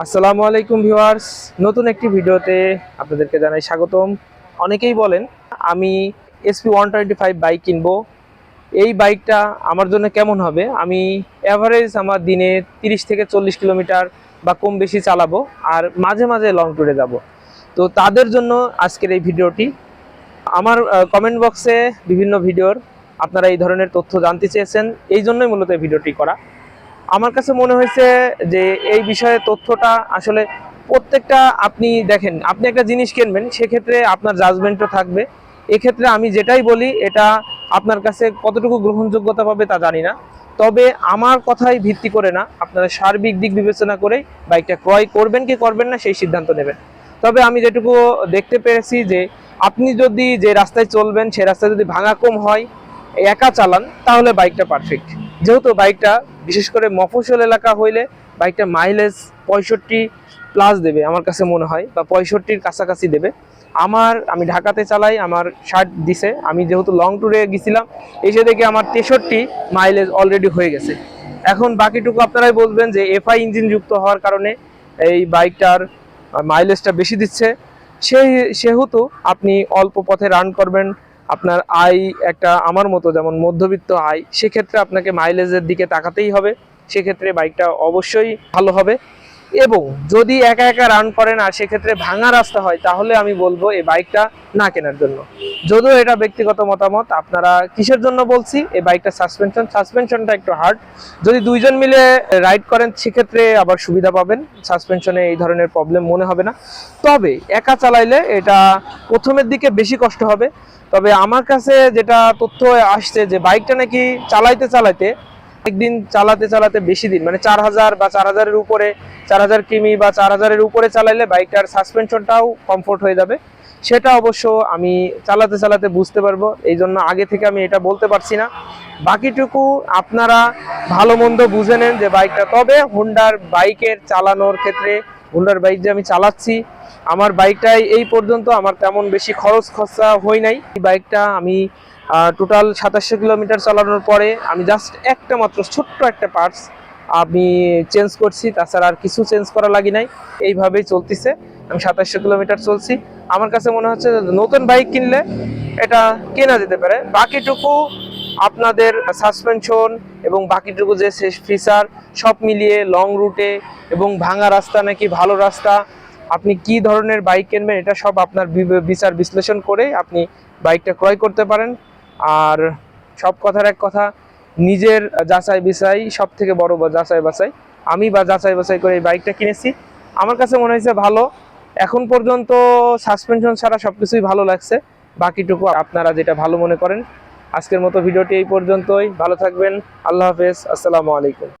আসসালামু আলাইকুম ভিউয়ার্স। নতুন একটি ভিডিওতে আপনাদেরকে জানাই স্বাগতম। অনেকেই বলেন, আমি SP one twenty five bike কিনবো। এই বাইকটা আমার জন্য কেমন হবে? আমি অ্যাভারেজ আমার দিনে তিরিশ থেকে চল্লিশ কিলোমিটার বা কম বেশি চালাবো আর মাঝে মাঝে লং ট্যুরে যাব। তো তাদের জন্য আজকের এই ভিডিওটি। আমার কমেন্ট বক্সে বিভিন্ন ভিডিওর আপনারা এই ধরনের তথ্য জানতে চেয়েছেন। এই জন্যই মূলত এই ভিডিওটি করা। আমার কাছে মনে হয়েছে যে এই বিষয়ে তথ্যটা আসলে প্রত্যেকটা আপনি দেখেন, আপনি একটা জিনিস কিনবেন, সেক্ষেত্রে আপনার জাজমেন্টও থাকবে। এক্ষেত্রে আমি যেটাই বলি, এটা আপনার কাছে কতটুকু গ্রহণযোগ্যতা পাবে তা জানি না। তবে আমার কথাই ভিত্তি করে না, আপনারা সার্বিক দিক বিবেচনা করে বাইকটা ক্রয় করবেন কি করবেন না, সেই সিদ্ধান্ত নেবেন। তবে আমি যেটুকু দেখতে পেরেছি যে, আপনি যদি যে রাস্তায় চলবেন, সে রাস্তায় যদি ভাঙা কম হয়, একা চালান, তাহলে বাইকটা পারফেক্ট যেহেতু বাইকটা, বিশেষ করে মফসল এলাকা হইলে বাইকটা মাইলেজ পঁয়ষট্টি প্লাস দেবে আমার কাছে মনে হয়, বা পঁয়ষট্টির কাছাকাছি দেবে। আমার, আমি ঢাকাতে চালাই, আমার ষাট দিছে। আমি যেহেতু লং ট্যুরে গেছিলাম, এসে দেখে আমার তেষট্টি মাইলেজ অলরেডি হয়ে গেছে। এখন বাকিটুকু আপনারাই বলবেন যে এফআই ইঞ্জিন যুক্ত হওয়ার কারণে এই বাইকটার মাইলেজটা বেশি দিচ্ছে। সেই, সেহেতু আপনি অল্প পথে রান করবেন আপনার আয় একটা আমার মতো, যেমন মধ্যবিত্ত আয়, সেক্ষেত্রে আপনাকে মাইলেজের দিকে তাকাতেই হবে। সেক্ষেত্রে বাইকটা অবশ্যই ভালো হবে। এবং যদি একা একা রান করেন আর সেক্ষেত্রে ভাঙা রাস্তা হয়, তাহলে আমি বলব এই বাইকটা না কেনার জন্য। যদিও এটা ব্যক্তিগত মতামত, আপনারা কিসের জন্য বলছি? এই বাইকটা সাসপেনশন সাসপেনশনটা একটু হার্ড যদি দুইজন মিলে রাইড করেন, সেক্ষেত্রে আবার সুবিধা পাবেন। সাসপেনশনে এই ধরনের প্রবলেম মনে হবে না। তবে একা চালাইলে এটা প্রথমের দিকে বেশি কষ্ট হবে। তবে আমার কাছে যেটা তথ্য আসছে যে বাইকটা নাকি চালাইতে চালাইতে একদিন চালাতে চালাতে বেশি দিন মানে চার হাজার বা চার হাজারের উপরে, চার হাজার কিমি বা চার হাজারের উপরে চালাইলে বাইকটার সাসপেনশনটাও কমফোর্ট হয়ে যাবে। সেটা অবশ্য আমি চালাতে চালাতে বুঝতে পারব, এই জন্য আগে থেকে আমি এটা বলতে পারছি না। বাকিটুকু আপনারা ভালো মন্দ বুঝে নেন যে বাইকটা তবে হোন্ডার বাইকের চালানোর ক্ষেত্রে হোন্ডার বাইক যে আমি চালাচ্ছি, আমার বাইকটাই এই পর্যন্ত আমার তেমন বেশি খরচ খরচা হয় নাই। এই বাইকটা আমি টোটাল সাতাশশো কিলোমিটার চালানোর পরে আমি জাস্ট একটা মাত্র ছোট্ট একটা পার্টস আমি চেঞ্জ করছি, তাছাড়া আর কিছু চেঞ্জ করা লাগি নাই। এইভাবেই চলতেছে, আমি সাতাশশো কিলোমিটার চলছি। আমার কাছে মনে হচ্ছে নতুন বাইক কিনলে এটা কেনা যেতে পারে। বাকিটুকু আপনাদের সাসপেনশন এবং বাকিটুকু যে ফিচার সব মিলিয়ে লং রুটে এবং ভাঙা রাস্তা নাকি ভালো রাস্তা, আপনি কি ধরনের বাইক কিনবেন এটা সব আপনার বিচার বিশ্লেষণ করে আপনি বাইকটা ক্রয় করতে পারেন। আর সব কথার এক কথা, নিজের যাচাই বিছাই সব থেকে বড় যাচাই বাছাই, আমি বা যাচাই বাছাই করে এই বাইকটা কিনেছি। আমার কাছে মনে হয়েছে ভালো। এখন পর্যন্ত সাসপেনশন ছাড়া সবকিছুই ভালো লাগছে। বাকিটুকু আপনারা যেটা ভালো মনে করেন আজকের মতো ভিডিওটি এই পর্যন্তই। ভালো থাকবেন। আল্লাহ হাফেজ। আসসালামু আলাইকুম।